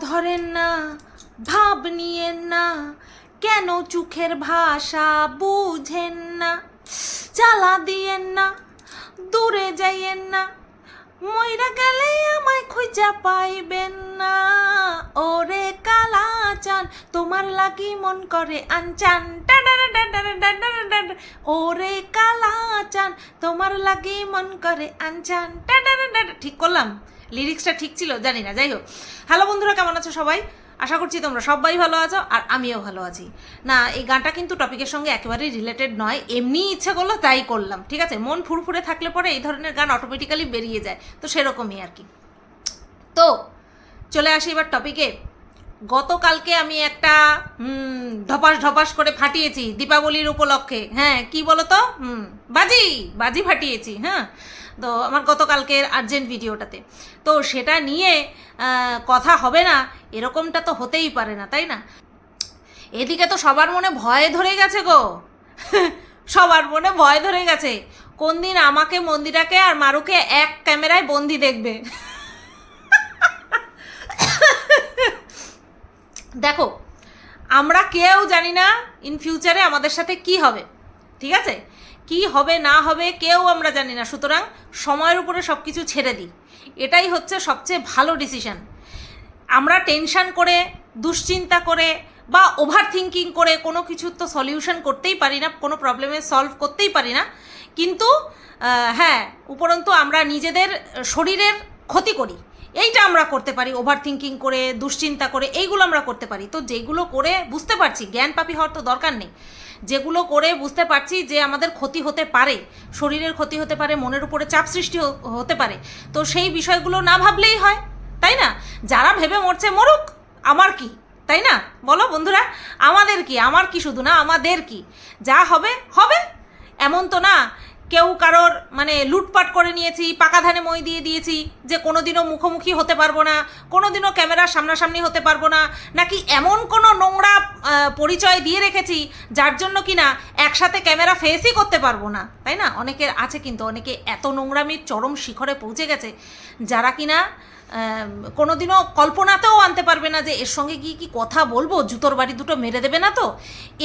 ধরেন না, ভাব নিয়েন না, কেন চোখের ভাষা বুঝেন না? চালা দিয়েন না, দূরে যাইয়েন না ময়রা গেলে আমায় খুঁজা পাইবেন না। ওরে কালা চান তোমার লাগি মন করে আনচান। ওরে কালা চান তোমার লাগি মন করে আনচান। ঠিক করলাম। লিরিক্সটা ঠিক ছিল? জানি না, যাই হোক। হ্যালো বন্ধুরা, কেমন আছো সবাই? আশা করছি তোমরা সবাই ভালো আছো আর আমিও ভালো আছি। না, এই গানটা কিন্তু টপিকের সঙ্গে একেবারেই রিলেটেড নয়। এমনি ইচ্ছে করল তাই করলাম, ঠিক আছে? মন ফুরফুরে থাকলে পরে এই ধরনের গান অটোমেটিক্যালি বেরিয়ে যায়। তো সেরকমই আর কি। তো, চলে আসি এবার টপিকে গতকালকে আমি একটা ধপাস ধপাস করে ফাটিয়েছি দীপাবলির উপলক্ষে। হ্যাঁ কি বলো তো বাজি বাজি ফাটিয়েছি হ্যাঁ। তো আমার গতকালকের আর্জেন্ট ভিডিওটাতে। তো সেটা নিয়ে কথা হবে না, এরকমটা তো হতেই পারে না, তাই না? এদিকে তো সবার মনে ভয় ধরে গেছে গো। সবার মনে ভয় ধরে গেছে। কোন দিন আমাকে, মন্দিরাকে আর মারুকে এক ক্যামেরায় বন্দি দেখবে। দেখো, আমরা কেউ জানি না ইন ফিউচারে আমাদের সাথে কি হবে। ঠিক আছে? কি হবে, না হবে, কেউ আমরা জানি না। সুতরাং সময়ের উপরে সব কিছু ছেড়ে দিই। এটাই হচ্ছে সবচেয়ে ভালো ডিসিশন আমরা টেনশন করে, দুশ্চিন্তা করে বা ওভার থিঙ্কিং করে কোনো কিছুর তো সলিউশন করতেই পারি না, কোনো প্রবলেমের সলভ করতেই পারি না। কিন্তু হ্যাঁ উপরন্তু আমরা নিজেদের শরীরের ক্ষতি করি। এইটা আমরা করতে পারি ওভার থিঙ্কিং করে, দুশ্চিন্তা করে, এইগুলো আমরা করতে পারি। তো যেগুলো করে বুঝতে পারছি, জ্ঞান পাপি হওয়ার তো দরকার নেই। যেগুলো করে বুঝতে পারছি যে আমাদের ক্ষতি হতে পারে, শরীরের ক্ষতি হতে পারে, মনের উপরে চাপ সৃষ্টি হতে পারে। তো সেই বিষয়গুলো না ভাবলেই হয়, তাই না? যারা ভেবে মরছে মরুক, আমার কি? তাই না? বলো বন্ধুরা, আমাদের কি? আমার কি শুধু না, আমাদের কি? যা হবে হবে। এমন তো না কেউ কারোর মানে লুটপাট করে নিয়েছি, পাকা ধানে মই দিয়ে দিয়েছি, যে কোনো দিনও মুখোমুখি হতে পারব না কোনো দিনও ক্যামেরার সামনাসামনি হতে পারব না, নাকি এমন কোনো নোংরা পরিচয় দিয়ে রেখেছি, যার জন্য কি না একসাথে ক্যামেরা ফেসই করতে পারব না, তাই না? অনেকের আছে কিন্তু, অনেকে এত নোংরামির চরম শিখরে পৌঁছে গেছে, যারা কিনা কোনোদিনও কল্পনাতেও আনতে পারবে না যে এর সঙ্গে গিয়ে কি কথা বলব? জুতোর বাড়ি দুটো মেরে দেবে না তো?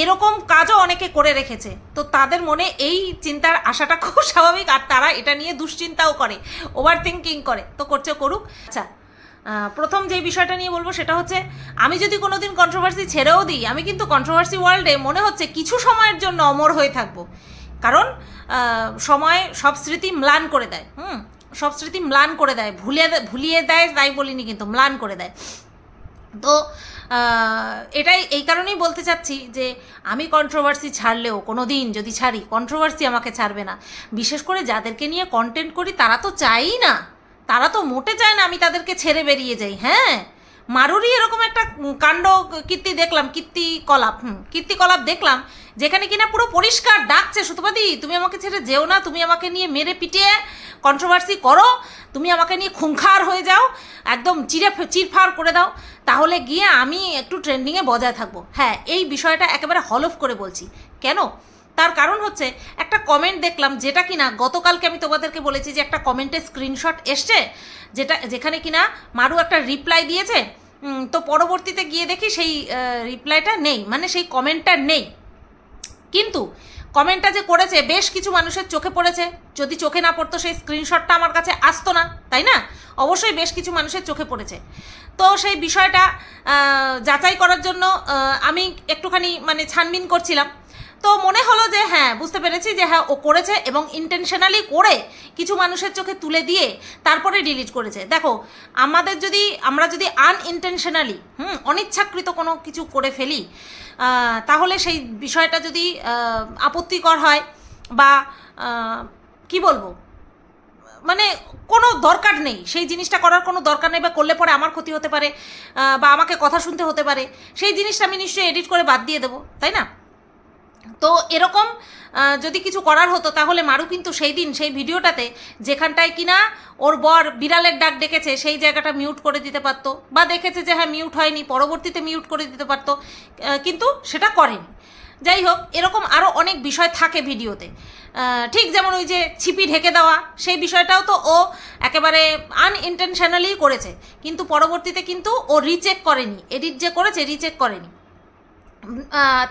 এরকম কাজও অনেকে করে রেখেছে। তো তাদের মনে এই চিন্তার আশাটা খুব স্বাভাবিক, আর তারা এটা নিয়ে দুশ্চিন্তাও করে ওভার থিঙ্কিং করে। তো করছে করুক। আচ্ছা প্রথম যে বিষয়টা নিয়ে বলব সেটা হচ্ছে, আমি যদি কোনোদিন কন্ট্রোভার্সি ছেড়েও দিই, আমি কিন্তু কন্ট্রোভার্সি ওয়ার্ল্ডে মনে হচ্ছে কিছু সময়ের জন্য অমর হয়ে থাকব। কারণ সময় সব স্মৃতি ম্লান করে দেয়, হুম? সব স্মৃতি ম্লান করে দেয়, ভুলিয়ে দে- ভুলিয়ে দেয়, তাই বলিনি কিন্তু, ম্লান করে দেয়। তো এটাই, এই কারণেই বলতে চাচ্ছি যে আমি কন্ট্রোভার্সি ছাড়লেও কোনো দিন যদি ছাড়ি কন্ট্রোভার্সি আমাকে ছাড়বে না। বিশেষ করে যাদেরকে নিয়ে কন্টেন্ট করি, তারা তো চাই না। তারা তো মোটে চায় না আমি তাদেরকে ছেড়ে বেরিয়ে যাই হ্যাঁ? মারুরই এরকম একটা কাণ্ড কীর্তি দেখলাম, কীর্তি কলাপ, হুম, কীর্তি কলাপ দেখলাম, যেখানে কিনা পুরো পরিষ্কার ডাকছে, সুতপাদি, তুমি আমাকে ছেড়ে যেও না, তুমি আমাকে নিয়ে মেরে পিটিয়ে কন্ট্রোভার্সি করো, তুমি আমাকে নিয়ে খুংখার হয়ে যাও, একদম চিরে চিরফার করে দাও, তাহলে গিয়ে আমি একটু ট্রেন্ডিংয়ে বজায় থাকব। হ্যাঁ এই বিষয়টা একেবারে হলফ করে বলছি। কেন? তার কারণ হচ্ছে, একটা কমেন্ট দেখলাম যেটা কিনা গতকালকে আমি তোমাদেরকে বলেছি যে একটা কমেন্টের স্ক্রিনশট এসছে, যেটা, যেখানে কিনা মারু একটা রিপ্লাই দিয়েছে তো পরবর্তীতে গিয়ে দেখি সেই রিপ্লাইটা নেই মানে সেই কমেন্টটা নেই। কিন্তু কমেন্টটা যে করেছে, বেশ কিছু মানুষের চোখে পড়েছে। যদি চোখে না পড়তো, সেই স্ক্রিনশটটা আমার কাছে আসতো না, তাই না? অবশ্যই বেশ কিছু মানুষের চোখে পড়েছে। তো সেই বিষয়টা যাচাই করার জন্য আমি একটুখানি মানে ছানবিন করছিলাম। তো মনে হলো যে হ্যাঁ বুঝতে পেরেছি যে হ্যাঁ ও করেছে এবং ইন্টেনশনালি করে কিছু মানুষের চোখে তুলে দিয়ে তারপরে ডিলিট করেছে। দেখো, আমাদের যদি, আমরা যদি আনইনটেনশনালি হুম, অনিচ্ছাকৃত কোনো কিছু করে ফেলি তাহলে সেই বিষয়টা যদি আপত্তিকর হয় বা কি বলব? মানে কোনো দরকার নেই। সেই জিনিসটা করার কোনো দরকার নেই বা করলে পরে আমার ক্ষতি হতে পারে বা আমাকে কথা শুনতে হতে পারে। সেই জিনিসটা আমি নিশ্চয়ই এডিট করে বাদ দিয়ে দেবো, তাই না? তো এরকম যদি কিছু করার হতো, তাহলে মারু কিন্তু সেই দিন, সেই ভিডিওটাতে যেখানটায় কিনা ওর বর বিড়ালের ডাক ডেকেছে, সেই জায়গাটা মিউট করে দিতে পারতো। বা দেখেছে যে হ্যাঁ মিউট হয়নি, পরবর্তীতে মিউট করে দিতে পারতো। কিন্তু সেটা করেনি। যাই হোক, এরকম আরও অনেক বিষয় থাকে ভিডিওতে। ঠিক যেমন ওই যে ছিপি ঢেকে দেওয়া, সেই বিষয়টাও তো ও একেবারে আনইনটেনশনালি করেছে। কিন্তু পরবর্তীতে কিন্তু ও রিচেক করেনি। এডিট যে করেছে রিচেক করেনি।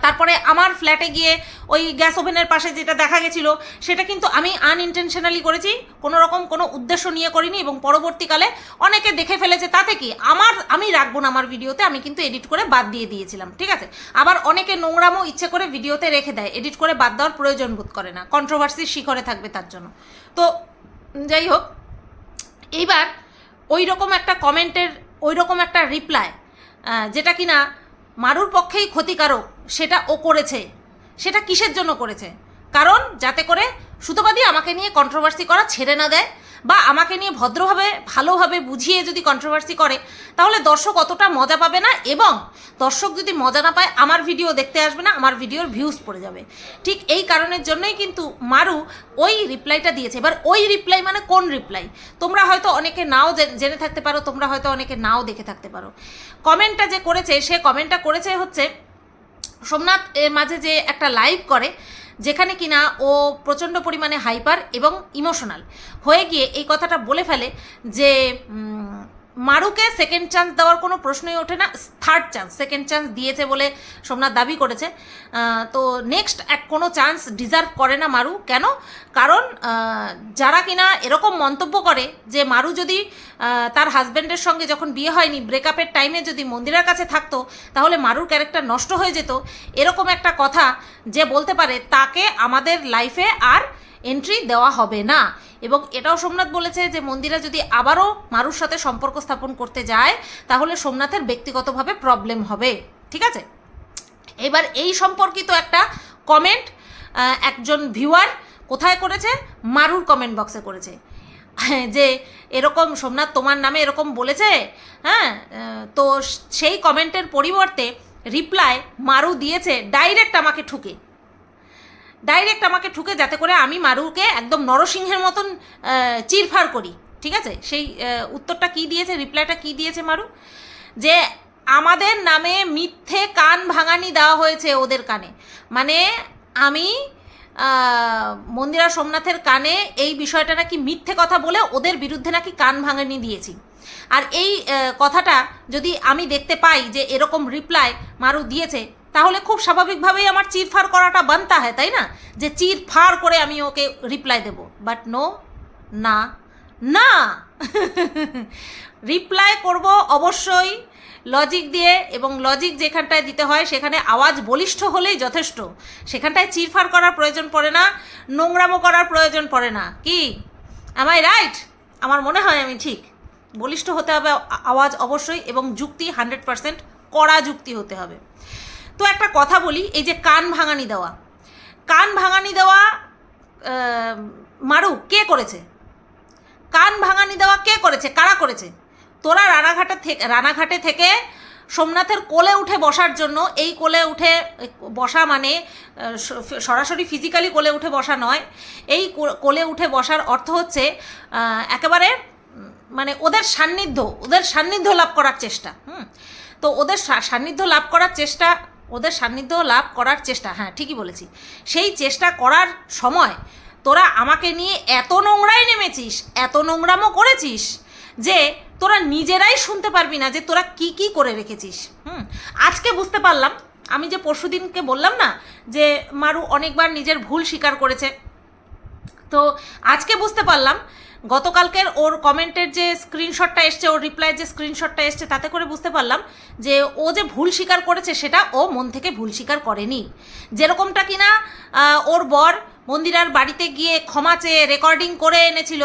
তারপরে আমার ফ্ল্যাটে গিয়ে ওই গ্যাস ওভেনের পাশে যেটা দেখা গেছিল, সেটা কিন্তু আমি আনইনটেনশনালি করেছি। কোনো রকম কোনো উদ্দেশ্য নিয়ে করিনি এবং পরবর্তীকালে অনেকে দেখে ফেলেছে, তাতে কি? আমার, আমি রাখব না আমার ভিডিওতে আমি কিন্তু এডিট করে বাদ দিয়ে দিয়েছিলাম, ঠিক আছে? আবার অনেকে নোংরামও ইচ্ছে করে ভিডিওতে রেখে দেয় এডিট করে বাদ দেওয়ার প্রয়োজন বোধ করে না কন্ট্রোভার্সির শিখরে থাকবে তার জন্য। তো যাই হোক, এইবার ওই রকম একটা কমেন্টের ওই রকম একটা রিপ্লাই যেটা কিনা মারুর পক্ষেই ক্ষতিকারক, সেটা ও করেছে। সেটা কিসের জন্য করেছে? কারণ যাতে করে সুতোবাদী আমাকে নিয়ে কন্ট্রোভার্সি করা ছেড়ে না দেয় বা আমাকে নিয়ে ভদ্রভাবে, ভালোভাবে বুঝিয়ে যদি কন্ট্রোভার্সি করে, তাহলে দর্শক অতটা মজা পাবে না এবং দর্শক যদি মজা না পায়, আমার ভিডিও দেখতে আসবে না, আমার ভিডিওর ভিউজ পড়ে যাবে। ঠিক এই কারণের জন্যই কিন্তু মারু ওই রিপ্লাইটা দিয়েছে। এবার ওই রিপ্লাই মানে কোন রিপ্লাই তোমরা হয়তো অনেকে নাও জেনে থাকতে পারো, তোমরা হয়তো অনেকে নাও দেখে থাকতে পারো। কমেন্টটা যে করেছে, সে কমেন্টটা করেছে হচ্ছে, সোমনাথ এর মাঝে যে একটা লাইভ করে যেখানে কিনা ও প্রচণ্ড পরিমাণে হাইপার এবং ইমোশনাল হয়ে গিয়ে এই কথাটা বলে ফেলে যে মারুকে সেকেন্ড চান্স দেওয়ার কোনো প্রশ্নই ওঠে না থার্ড চান্স সেকেন্ড চান্স দিয়েছে বলে সোমনাথ দাবি করেছে। তো নেক্সট এক কোনো চান্স ডিজার্ভ করে না মারু। কেন? কারণ যারা কিনা এরকম মন্তব্য করে যে মারু যদি তার হাজব্যান্ডের সঙ্গে যখন বিয়ে হয়নি ব্রেকআপের টাইমে যদি মন্দিরের কাছে থাকতো, তাহলে মারুর ক্যারেক্টার নষ্ট হয়ে যেত। এরকম একটা কথা যে বলতে পারে, তাকে আমাদের লাইফে আর এন্ট্রি দেওয়া হবে না। এবং এটাও সোমনাথ বলেছে যে মন্দিরা যদি আবারও মারুর সাথে সম্পর্ক স্থাপন করতে যায়, তাহলে সোমনাথের ব্যক্তিগতভাবে প্রবলেম হবে। ঠিক আছে? এবার এই সম্পর্কিত একটা কমেন্ট একজন ভিউয়ার কোথায় করেছে? মারুর কমেন্ট বক্সে করেছে। যে এরকম সোমনাথ তোমার নামে এরকম বলেছে হ্যাঁ তো সেই কমেন্টের পরিবর্তে রিপ্লাই মারু দিয়েছে ডাইরেক্ট আমাকে ঠুকে। ডাইরেক্ট আমাকে ঠুকে যাতে করে আমি মারুকে একদম নরসিংহের মতন চিরফার করি। ঠিক আছে? সেই উত্তরটা কি দিয়েছে রিপ্লাইটা কি দিয়েছে মারু? যে আমাদের নামে মিথ্যে কান ভাঙানি দেওয়া হয়েছে ওদের কানে। মানে আমি মন্দিরা সোমনাথের কানে এই বিষয়টা নাকি মিথ্যে কথা বলে ওদের বিরুদ্ধে নাকি কান ভাঙানি দিয়েছি। আর এই কথাটা যদি আমি দেখতে পাই যে এরকম রিপ্লাই মারু দিয়েছে তাহলে খুব স্বাভাবিকভাবেই আমার চিরফার করাটা বানতা হয় তাই না? যে চির চিরফার করে আমি ওকে রিপ্লাই দেব। বাট নো না না। রিপ্লাই করব অবশ্যই লজিক দিয়ে এবং লজিক যেখানটায় দিতে হয় সেখানে আওয়াজ বলিষ্ঠ হলেই যথেষ্ট। সেখানটায় চিরফার করার প্রয়োজন পড়ে না, নোংরামো করার প্রয়োজন পড়ে না। কি? আমায় রাইট আমার মনে হয় আমি ঠিক। বলিষ্ঠ হতে হবে আওয়াজ অবশ্যই এবং যুক্তি হান্ড্রেড পারসেন্ট কড়া যুক্তি হতে হবে। তো একটা কথা বলি, এই যে কান ভাঙানি দেওয়া। কান ভাঙানি দেওয়া মারু, কে করেছে? কান ভাঙানি দেওয়া কে করেছে? কারা করেছে? তোরা রানাঘাটে থেকে রানাঘাটে থেকে সোমনাথের কোলে উঠে বসার জন্য, এই কোলে উঠে বসা মানে সরাসরি ফিজিক্যালি কোলে উঠে বসা নয়। এই কোলে উঠে বসার অর্থ হচ্ছে একেবারে মানে ওদের সান্নিধ্য ওদের সান্নিধ্য লাভ করার চেষ্টা, হুম। তো ওদের সান্নিধ্য লাভ করার চেষ্টা ওদের সান্নিধ্য লাভ করার চেষ্টা হ্যাঁ ঠিকই বলেছি। সেই চেষ্টা করার সময় তোরা আমাকে নিয়ে এত নোংরাই নেমেছিস, এত নোংরামও করেছিস যে তোরা নিজেরাই শুনতে পারবি না যে তোরা কি কি করে রেখেছিস, হুম? আজকে বুঝতে পারলাম, আমি যে পরশুদিনকে বললাম না যে মারু অনেকবার নিজের ভুল স্বীকার করেছে, তো আজকে বুঝতে পারলাম গতকালকের ওর কমেন্টের যে স্ক্রিনশটটা এসছে, ওর রিপ্লাই যে স্ক্রিনশটটা এসছে, তাতে করে বুঝতে পারলাম যে ও যে ভুল স্বীকার করেছে, সেটা ও মন থেকে ভুল স্বীকার করেনি। যেরকমটা কিনা ওর বর মন্দিরার বাড়িতে গিয়ে ক্ষমা চেয়ে রেকর্ডিং করে এনেছিল,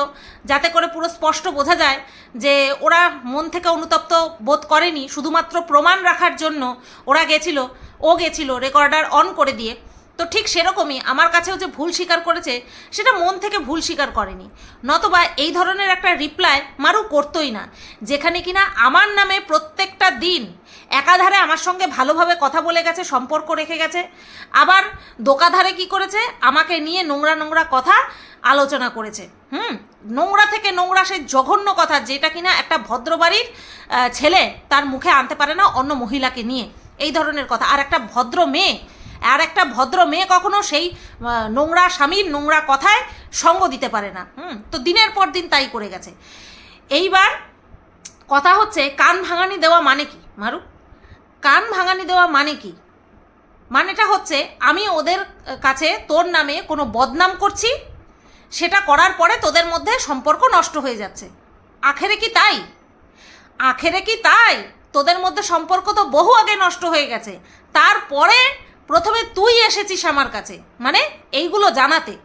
যাতে করে পুরো স্পষ্ট বোঝা যায় যে ওরা মন থেকে অনুতপ্ত বোধ করেনি, শুধুমাত্র প্রমাণ রাখার জন্য ওরা গেছিল, ও গেছিল রেকর্ডার অন করে দিয়ে। তো ঠিক সেরকমই আমার কাছেও যে ভুল স্বীকার করেছে, সেটা মন থেকে ভুল স্বীকার করেনি। নতবা এই ধরনের একটা রিপ্লাই মারু করতোই না, যেখানে কিনা আমার নামে প্রত্যেকটা দিন একাধারে আমার সঙ্গে ভালোভাবে কথা বলে গেছে, সম্পর্ক রেখে গেছে, আবার দোকাধারে কি করেছে, আমাকে নিয়ে নোংরা নোংরা কথা আলোচনা করেছে। হুম, নোংরা থেকে নোংরা সেই জঘন্য কথা যেটা কিনা একটা ভদ্রবাড়ির ছেলে তার মুখে আনতে পারে না অন্য মহিলাকে নিয়ে। এই ধরনের কথা। আর একটা ভদ্র মেয়ে আর একটা ভদ্র মেয়ে কখনো সেই নোংরা স্বামীর নোংরা কথায় সঙ্গ দিতে পারে না। হুম, তো দিনের পর দিন তাই করে গেছে। এইবার কথা হচ্ছে, কান ভাঙানি দেওয়া মানে কি, মারু? কান ভাঙানি দেওয়া মানে কি? মানেটা হচ্ছে, আমি ওদের কাছে তোর নামে কোনো বদনাম করছি, সেটা করার পরে তোদের মধ্যে সম্পর্ক নষ্ট হয়ে যাচ্ছে। আখেরে কি তাই? আখেরে কি তাই? তোদের মধ্যে সম্পর্ক তো বহু আগে নষ্ট হয়ে গেছে। তারপরে প্রথমে তুই এসেছিস আমার কাছে মানে এইগুলো জানাতে।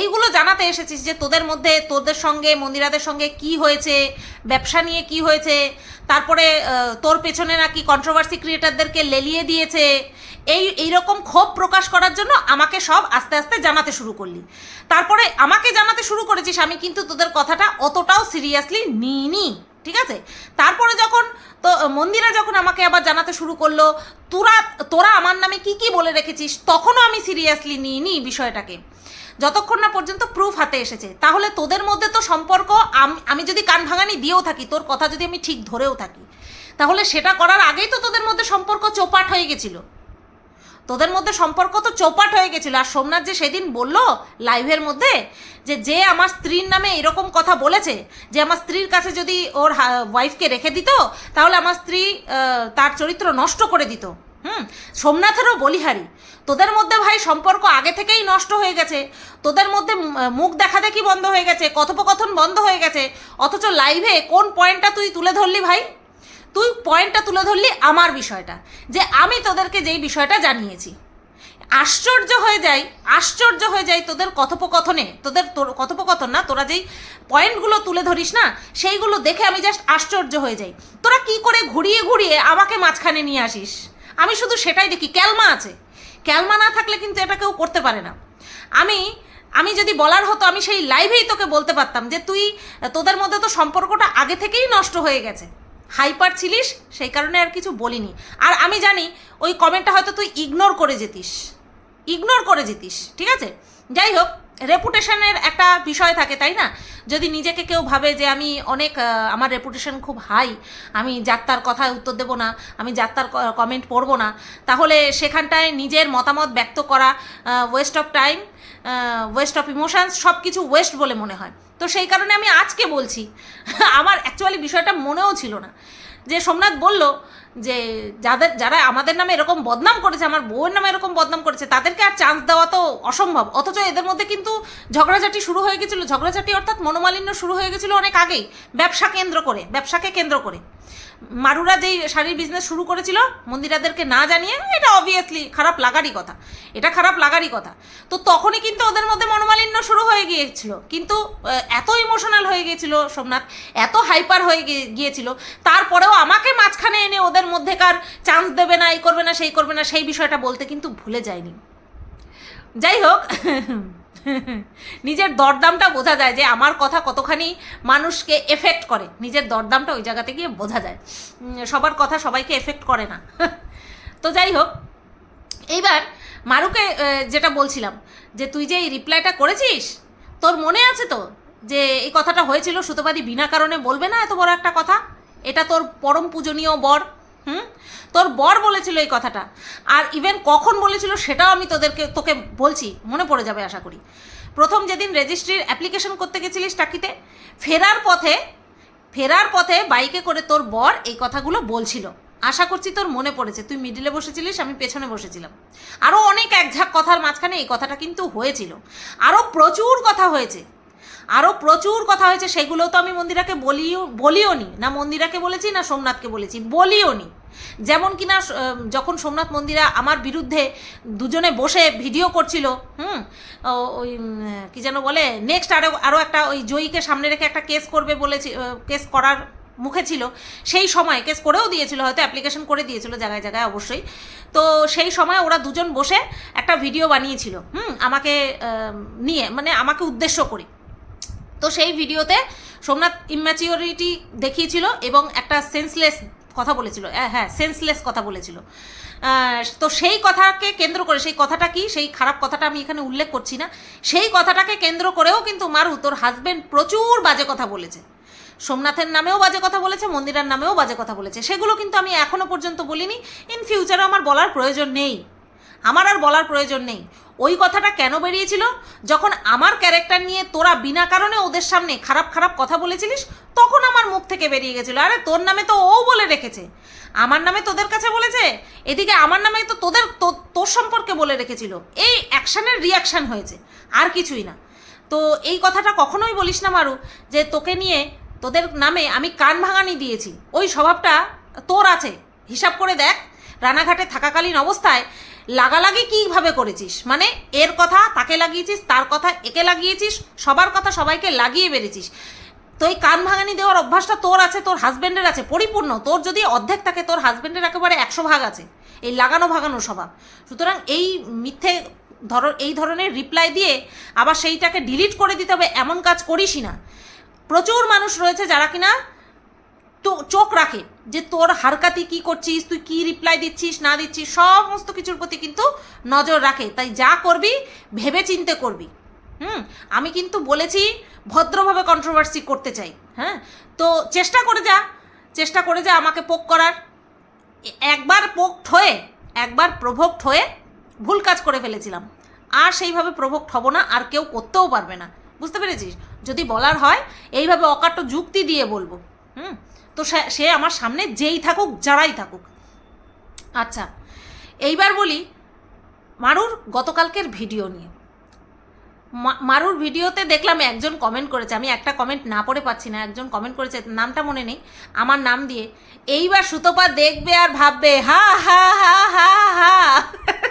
এইগুলো জানাতে এসেছিস যে তোদের মধ্যে, তোদের সঙ্গে, মন্দিরাদের সঙ্গে কি হয়েছে, ব্যবসা নিয়ে কি হয়েছে, তারপরে তোর পেছনে নাকি কন্ট্রোভার্সি ক্রিয়েটারদেরকে লেলিয়ে দিয়েছে। এই, এইরকম ক্ষোভ প্রকাশ করার জন্য আমাকে সব আস্তে আস্তে জানাতে শুরু করলি। তারপরে আমাকে জানাতে শুরু করেছিস, আমি কিন্তু তোদের কথাটা অতটাও সিরিয়াসলি নিইনি। ঠিক আছে? তারপরে যখন, তো মন্দিরা যখন আমাকে আবার জানাতে শুরু করল, তোরা তোরা আমার নামে কি কি বলে রেখেছিস, তখনও আমি সিরিয়াসলি নিইনি বিষয়টাকে। যতক্ষণ না পর্যন্ত প্রুফ হাতে এসেছে। তাহলে তোদের মধ্যে তো সম্পর্ক আম- যদি কান ভাঙানি দিয়েও থাকি, তোর কথা যদি আমি ঠিক ধরেও থাকি, তাহলে সেটা করার আগেই তো তোদের মধ্যে সম্পর্ক চোপাট হয়ে গেছিল। তোদের মধ্যে সম্পর্ক তো চৌপাট হয়ে গেছিল। আর সোমনাথ যে সেদিন বলল লাইভের মধ্যে যে যে আমার স্ত্রীর নামে এরকম কথা বলেছে, যে আমার স্ত্রীর কাছে যদি ওর ওয়াইফকে রেখে দিত, তাহলে আমার স্ত্রী তার চরিত্র নষ্ট করে দিত। হুম? সোমনাথেরও বলিহারি। তোদের মধ্যে ভাই সম্পর্ক আগে থেকেই নষ্ট হয়ে গেছে। তোদের মধ্যে মুখ দেখাদেখি বন্ধ হয়ে গেছে, কথোপকথন বন্ধ হয়ে গেছে। অথচ লাইভে কোন পয়েন্টটা তুই তুলে ধরলি ভাই? তুই পয়েন্টটা তুলে ধরলি আমার বিষয়টা, যে আমি তোদেরকে যেই বিষয়টা জানিয়েছি। আশ্চর্য হয়ে যাই, আশ্চর্য হয়ে যাই তোদের কথোপকথনে, তোদের কথোপকথন না, তোরা যেই পয়েন্টগুলো তুলে ধরিস না, সেইগুলো দেখে আমি জাস্ট আশ্চর্য হয়ে যাই। তোরা কি করে ঘুরিয়ে ঘুরিয়ে আমাকে মাঝখানে নিয়ে আসিস? আমি শুধু সেটাই দেখি, ক্যালমা আছে। ক্যালমা না থাকলে কিন্তু এটা কেউ করতে পারে না। আমি আমি যদি বলার হতো, আমি সেই লাইভেই তোকে বলতে পারতাম যে তুই, তোদের মধ্যে তো সম্পর্কটা আগে থেকেই নষ্ট হয়ে গেছে। হাইপার ছিলিস, সেই কারণে আর কিছু বলিনি। আর আমি জানি, ওই কমেন্টটা হয়তো তুই ইগনোর করে যেতিস। ইগনোর করে যেতিস, ঠিক আছে? যাই হোক রেপুটেশনের একটা বিষয় থাকে, তাই না? যদি নিজেকে কেউ ভাবে যে আমি অনেক আমার রেপুটেশন খুব হাই আমি যাত্রার কথায় উত্তর দেবো না, আমি যাত্রার কমেন্ট পড়ব না, তাহলে সেখানটায় নিজের মতামত ব্যক্ত করা waste of time waste of emotions সব কিছু ওয়েস্ট বলে মনে হয়। তো সেই কারণে আমি আজকে বলছি। আমার অ্যাকচুয়ালি বিষয়টা মনেও ছিল না। যে সোমনাথ বলল যে যাদের, যারা আমাদের নামে এরকম বদনাম করেছে, আমার বউয়ের নামে এরকম বদনাম করেছে, তাদেরকে আর চান্স দেওয়া তো অসম্ভব। অথচ এদের মধ্যে কিন্তু ঝগড়াঝাটি শুরু হয়ে গেছিল। ঝগড়াঝাটি অর্থাৎ মনোমালিন্য শুরু হয়ে গেছিল অনেক আগেই। ব্যবসা কেন্দ্র করে, ব্যবসাকে কেন্দ্র করে। মারুরা যেই শাড়ির বিজনেস শুরু করেছিল, মন্দিরাদেরকে না জানিয়ে, এটা অবভিয়াসলি খারাপ লাগারই কথা। এটা খারাপ লাগারই কথা। তো তখনই কিন্তু ওদের মধ্যে মনোমালিন্য শুরু হয়ে গিয়েছিল। কিন্তু এত ইমোশনাল হয়ে গিয়েছিল সোমনাথ, এত হাইপার হয়ে গিয়ে- গিয়েছিল, তারপরেও আমাকে মাঝখানে এনে ওদের মধ্যেকার চান্স দেবে না, এই করবে না, সেই করবে না, সেই বিষয়টা বলতে কিন্তু ভুলে যায়নি। যাই হোক নিজের দরদামটা বোঝা যায় যে আমার কথা কতখানি মানুষকে এফেক্ট করে। নিজের দরদামটা ওই জায়গাতে গিয়ে বোঝা যায়। সবার কথা সবাইকে এফেক্ট করে না। তো যাই হোক, এইবার মারুকে যেটা বলছিলাম, যে তুই যে এই রিপ্লাইটা করেছিস, তোর মনে আছে তো যে এই কথাটা হয়েছিল সুতোবাদী বিনা কারণে বলবে না এত বড় একটা কথা? এটা তোর পরম পূজনীয় বর। হুম? তোর বর বলেছিল এই কথাটা। আর ইভেন কখন বলেছিল সেটাও আমি তোদেরকে, তোকে বলছি, মনে পড়ে যাবে আশা করি। প্রথম যেদিন রেজিস্ট্রির অ্যাপ্লিকেশন করতে গেছিলিস টাকিতে, ফেরার পথে ফেরার পথে বাইকে করে তোর বর এই কথাগুলো বলছিল। আশা করছি তোর মনে পড়েছে। তুই মিডিলে বসেছিলিস, আমি পেছনে বসেছিলাম। আরও অনেক একঝাক কথার মাঝখানে এই কথাটা কিন্তু হয়েছিল। আরও প্রচুর কথা হয়েছে। আরও প্রচুর কথা হয়েছে, সেগুলো তো আমি মন্দিরাকে বলিও বলিও নি না মন্দিরাকে বলেছি, না সোমনাথকে বলেছি বলিও নি যেমন কিনা যখন সোমনাথ মন্দিরা আমার বিরুদ্ধে দুজনে বসে ভিডিও করছিল, হুম ওই কি যেন বলে নেক্সট আরও আরও একটা ওই জয়ীকে সামনে রেখে একটা কেস করবে বলেছি কেস করার মুখে ছিল, সেই সময় কেস করেও দিয়েছিল, হয়তো অ্যাপ্লিকেশন করে দিয়েছিল জায়গায় জায়গায় অবশ্যই। তো সেই সময় ওরা দুজন বসে একটা ভিডিও বানিয়েছিল, হুম, আমাকে নিয়ে মানে আমাকে উদ্দেশ্য করে। তো সেই ভিডিওতে সোমনাথ ইম্যাচিওরিটি দেখিয়েছিল এবং একটা সেন্সলেস কথা বলেছিল। হ্যাঁ সেন্সলেস কথা বলেছিল। তো সেই কথাকে কেন্দ্র করে, সেই কথাটা কি? সেই খারাপ কথাটা আমি এখানে উল্লেখ করছি না। সেই কথাটাকে কেন্দ্র করেও কিন্তু মারু তোর হাজবেন্ড প্রচুর বাজে কথা বলেছে। সোমনাথের নামেও বাজে কথা বলেছে, মন্দিরার নামেও বাজে কথা বলেছে। সেগুলো কিন্তু আমি এখনও পর্যন্ত বলিনি। ইন ফিউচারে আমার বলার প্রয়োজন নেই। আমার আর বলার প্রয়োজন নেই। ওই কথাটা কেন বেরিয়েছিল? যখন আমার ক্যারেক্টার নিয়ে তোরা বিনা কারণে ওদের সামনে খারাপ খারাপ কথা বলেছিলিস, তখন আমার মুখ থেকে বেরিয়ে গেছিল। আরে, তোর নামে তো ও বলে রেখেছে। আমার নামে তোদের কাছে বলেছে? এদিকে আমার নামে তো তোদের তোর সম্পর্কে বলে রেখেছিল। এই অ্যাকশানের রিয়াকশান হয়েছে, আর কিছুই না। তো এই কথাটা কখনোই বলিস না মারু, যে তোকে নিয়ে তোদের নামে আমি কান ভাঙানি দিয়েছি। ওই স্বভাবটা তোর আছে। হিসাব করে দেখ, রানাঘাটে থাকাকালীন অবস্থায় লাগালাগি কীভাবে করেছিস? মানে এর কথা, তাকে লাগিয়েছিস, তার কথা একে লাগিয়েছিস, সবার কথা সবাইকে লাগিয়ে বেড়েছিস। তো এই কান ভাঙানি দেওয়ার অভ্যাসটা তোর আছে, তোর হাজব্যান্ডের আছে, পরিপূর্ণ। তোর যদি অর্ধেক থাকে, তোর হাজব্যান্ডের একেবারে একশো ভাগ আছে। এই লাগানো ভাগানো স্বভাব সুতরাং এই মিথ্যে ধর, এই ধরনের রিপ্লাই দিয়ে আবার সেইটাকে ডিলিট করে দিতে হবে, এমন কাজ করিসই না। প্রচুর মানুষ রয়েছে যারা কিনা তো চোখ রাখে যে তোর হারকাতি কি করছিস, তুই কি রিপ্লাই দিচ্ছিস, না দিচ্ছিস, সমস্ত কিছুর প্রতি কিন্তু নজর রাখে। তাই যা করবি ভেবে চিনতে করবি। হুম? আমি কিন্তু বলেছি ভদ্রভাবে কন্ট্রোভার্সি করতে চাই। হ্যাঁ? তো চেষ্টা করে যা। চেষ্টা করে যা আমাকে পোক করার। একবার পোকড হয়ে, একবার প্রভোক্ট হয়ে ভুল কাজ করে ফেলেছিলাম। আর সেইভাবে প্রভোক্ট হব না, আর কেউ করতেও পারবে না। বুঝতে পেরেছিস? যদি বলার হয়, এইভাবে অকাট্য যুক্তি দিয়ে বলব। হুম? তো সে আমার সামনে যেই থাকুক, যারাই থাকুক। আচ্ছা এইবার বলি মারুর গতকালকের ভিডিও নিয়ে। মারুর ভিডিওতে দেখলাম একজন কমেন্ট করেছে। আমি একটা কমেন্ট না পড়ে পাচ্ছি না, একজন কমেন্ট করেছে, নামটা মনে নেই, আমার নাম দিয়ে। এইবার সুতপা দেখবে আর ভাববে, হা হা হা হা হা।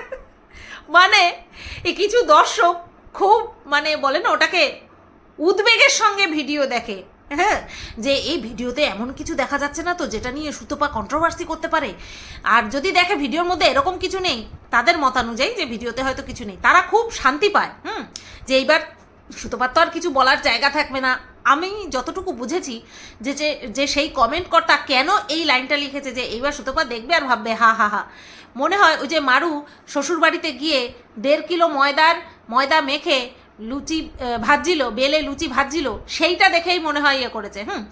মানে কিছু দর্শক খুব মানে বলে না, ওটাকে উদ্বেগের সঙ্গে ভিডিও দেখে। হ্যাঁ যে এই ভিডিওতে এমন কিছু দেখা যাচ্ছে না তো যেটা নিয়ে সুতপা কন্ট্রোভার্সি করতে পারে। আর যদি দেখে ভিডিওর মধ্যে এরকম কিছু নেই, তাদের মতানুযায়ী যে ভিডিওতে হয়তো কিছু নেই, তারা খুব শান্তি পায়, হুম? যে এইবার সুতপার তো আর কিছু বলার জায়গা থাকবে না। আমি যতটুকু বুঝেছি যে যে সেই কমেন্ট কর্তা কেন এই লাইনটা লিখেছে যে এইবার সুতপা দেখবে আর ভাববে, হা হা হা। মনে হয় ওই যে মারু শ্বশুরবাড়িতে গিয়ে দেড় কিলো ময়দার, ময়দা মেখে লুচি ভাজছিল, বেলে লুচি ভাজছিল, সেইটা দেখেই মনে হয় ইয়ে করেছে, হুম?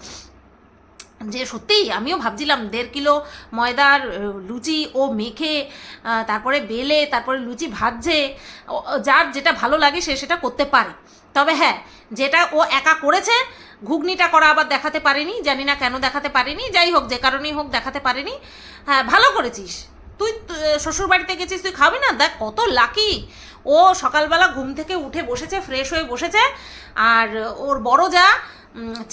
যে সত্যিই, আমিও ভাবছিলাম দেড় কিলো ময়দার লুচি ও মেখে তারপরে বেলে, তারপরে লুচি ভাজছে যার যেটা ভালো লাগে সে সেটা করতে পারে। তবে হ্যাঁ যেটা ও একা করেছে, ঘুগনিটা করা আবার দেখাতে পারেনি, জানি না কেন দেখাতে পারেনি, যাই হোক, যে কারণেই হোক দেখাতে পারেনি। হ্যাঁ ভালো করেছিস। তুই শ্বশুর বাড়িতে গেছিস, তুই খাবি না? দেখ কত লাকি ও সকালবেলা ঘুম থেকে উঠে বসেছে ফ্রেশ হয়ে বসেছে। আর ওর বড় যা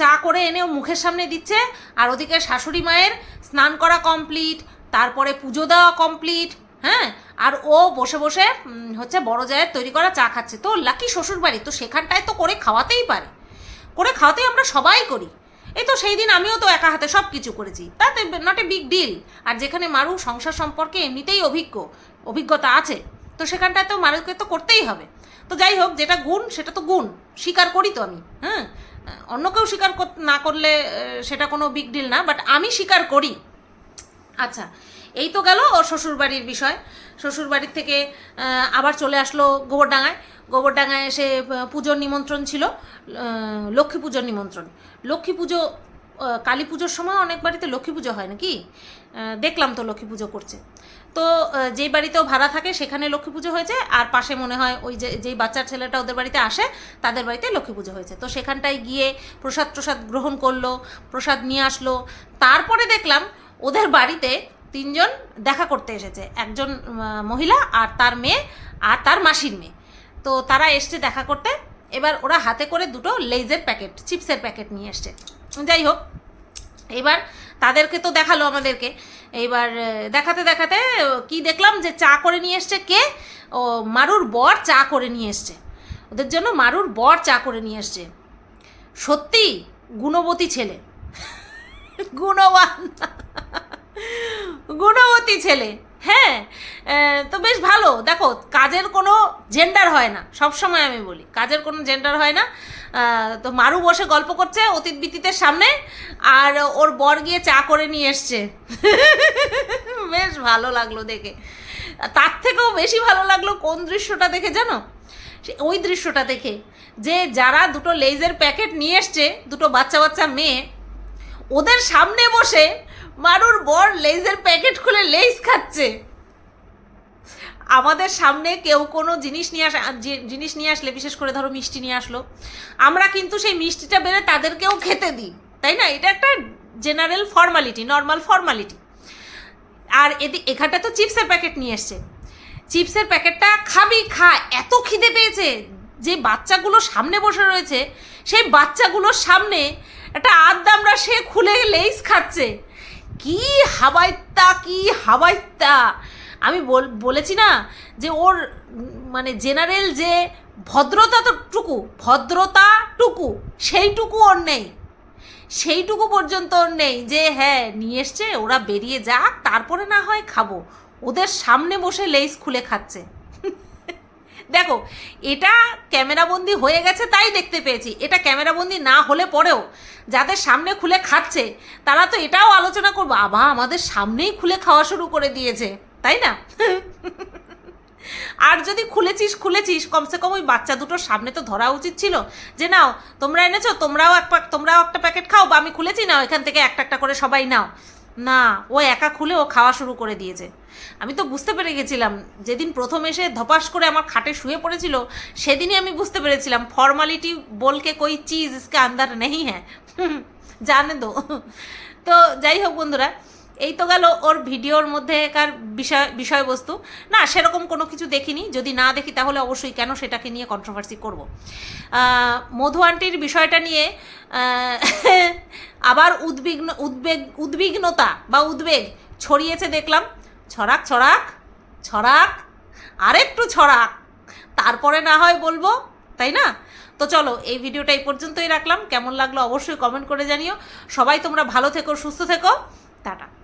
চা করে এনে ও মুখের সামনে দিচ্ছে। আর ওদিকে শাশুড়ি মায়ের স্নান করা কমপ্লিট তারপরে পুজো দেওয়া কমপ্লিট হ্যাঁ? আর ও বসে বসে হচ্ছে বড় জায়ের তৈরি করা চা খাচ্ছে। তো লাকি শ্বশুর বাড়ি তো সেখানটায় তো করে খাওয়াতেই পারে। করে খাওয়াতেই আমরা সবাই করি। এই তো সেই দিন আমিও তো একা হাতে সব কিছু করেছি। তাতে নট এ বিগ ডিল আর যেখানে মারু, সংসার সম্পর্কে এমনিতেই অভিজ্ঞ। অভিজ্ঞতা আছে। তো সেখানটায় তো মারুকে তো করতেই হবে। তো যাই হোক, যেটা গুণ, সেটা তো গুণ। স্বীকার করি তো আমি হ্যাঁ? অন্য কেউ স্বীকার না করলে সেটা কোনো বিগ ডিল না বাট আমি স্বীকার করি। আচ্ছা এই তো গেল ওর শ্বশুরবাড়ির বিষয়। শ্বশুরবাড়ির থেকে আবার চলে আসলো গোবরডাঙ্গায় গোবরডাঙ্গায় এসে পুজোর নিমন্ত্রণ ছিল লক্ষ্মী পুজোর নিমন্ত্রণ। লক্ষ্মী পুজো কালী পুজোর সময় অনেক বাড়িতে লক্ষ্মী পুজো হয় নাকি? দেখলাম তো লক্ষ্মী পুজো করছে। তো যেই বাড়িতেও ভাড়া থাকে, সেখানে লক্ষ্মী পুজো হয়েছে, আর পাশে মনে হয় ওই যে, যেই বাচ্চার ছেলেটা ওদের বাড়িতে আসে, তাদের বাড়িতে লক্ষ্মী পুজো হয়েছে। তো সেখানটায় গিয়ে প্রসাদ প্রসাদ গ্রহণ করল, প্রসাদ নিয়ে আসলো। তারপরে দেখলাম ওদের বাড়িতে তিনজন দেখা করতে এসেছে। একজন মহিলা আর তার মেয়ে, আর তার মাসির মেয়ে। তো তারা এসছে দেখা করতে। এবার ওরা হাতে করে দুটো লেজের প্যাকেট চিপসের প্যাকেট নিয়ে এসছে। যাই হোক এবার তাদেরকে তো দেখাল আমাদেরকে। এইবার আহ, দেখাতে দেখাতে কি দেখলাম যে চা করে নিয়ে এসছে কে? ও মারুর বর চা করে নিয়ে এসছে। ওদের জন্য মারুর বর চা করে নিয়ে এসছে। সত্যি গুণবতী ছেলে। গুণবান। গুণবতী ছেলে। হ্যাঁ তো বেশ ভালো। দেখো, কাজের কোনো জেন্ডার হয় না সব সময় আমি বলি। কাজের কোনো জেন্ডার হয় না। তো মারু বসে গল্প করছে অতীত বিতীতের সামনে, আর ওর বর গিয়ে চা করে নিয়ে এসছে। বেশ ভালো লাগল দেখে। তার থেকেও বেশি ভালো লাগল কোন দৃশ্যটা দেখে জানো? ওই দৃশ্যটা দেখে যে যারা দুটো লেজের প্যাকেট নিয়ে এসছে, দুটো বাচ্চা বাচ্চা মেয়ে, ওদের সামনে বসে মারুর বর লেজের প্যাকেট খুলে লেজ খাচ্ছে। আমাদের সামনে কেউ কোনো জিনিস নিয়ে আসে জিনিস নিয়ে আসলে, বিশেষ করে ধরো মিষ্টি নিয়ে আসলো, আমরা কিন্তু সেই মিষ্টিটা বেড়ে তাদেরকেও খেতে দিই, তাই না? এটা একটা জেনারেল ফর্মালিটি নর্মাল ফর্মালিটি আর এদি এখানটা তো চিপসের প্যাকেট নিয়ে এসছে। চিপসের প্যাকেটটা খাবি, খা, এত খিদে পেয়েছে যে বাচ্চাগুলো সামনে বসে রয়েছে, সেই বাচ্চাগুলোর সামনে একটা আদ্দামরা সে খুলে লেইস খাচ্ছে। কি হাবাইত্তা কি হাবাইত্তা। আমি বল, বলেছি না যে ওর মানে জেনারেল যে ভদ্রতা তো টুকু, ভদ্রতা টুকু, সেইটুকু ওর নেই। সেইটুকু পর্যন্ত ওর নেই যে হ্যাঁ নিয়ে এসছে, ওরা বেরিয়ে যাক, তারপরে না হয় খাব। ওদের সামনে বসে লেইস খুলে খাচ্ছে। দেখো, এটা ক্যামেরাবন্দি হয়ে গেছে তাই দেখতে পেয়েছি। এটা ক্যামেরাবন্দি না হলে পরেও যাদের সামনে খুলে খাচ্ছে, তারা তো এটাও আলোচনা করব আবা আমাদের সামনেই খুলে খাওয়া শুরু করে দিয়েছে। তাই না? আর যদি খুলেছিস খুলেছিস, কমসে কম ওই বাচ্চা দুটোর সামনে তো ধরা উচিত ছিল যে, নাও, তোমরা এনেছো, তোমরাও এক তোমরাও একটা প্যাকেট খাও, বা আমি খুলেছি, নাও, এখান থেকে একটা একটা করে সবাই নাও। না, ও একা খুলে ও খাওয়া শুরু করে দিয়েছে। আমি তো বুঝতে পেরে গেছিলাম, যেদিন প্রথম এসে ধপাস করে আমার খাটে শুয়ে পড়েছিল, সেদিনই আমি বুঝতে পেরেছিলাম ফর্মালিটি বলকে কই চিজ ইসকে আন্দার নেই হ্যাঁ। জানে তো। তো যাই হোক বন্ধুরা এই তো গেল ওর ভিডিওর মধ্যে মধ্যেকার বিষয়, বিষয়বস্তু। না, সেরকম কোনো কিছু দেখিনি। যদি না দেখি, তাহলে অবশ্যই কেন সেটাকে নিয়ে কন্ট্রোভার্সি করব? মধু আন্টির বিষয়টা নিয়ে আবার উদ্বিগ্ন, উদ্বেগ, উদ্বিগ্নতা বা উদ্বেগ ছড়িয়েছে দেখলাম। ছড়াক ছড়াক ছড়াক, আরেকটু ছড়াক। তারপরে না হয় বলব, তাই না? তো চলো, এই ভিডিওটা এই পর্যন্তই রাখলাম। কেমন লাগল অবশ্যই কমেন্ট করে জানিও। সবাই তোমরা ভালো থেকো, সুস্থ থেকো। টাটা।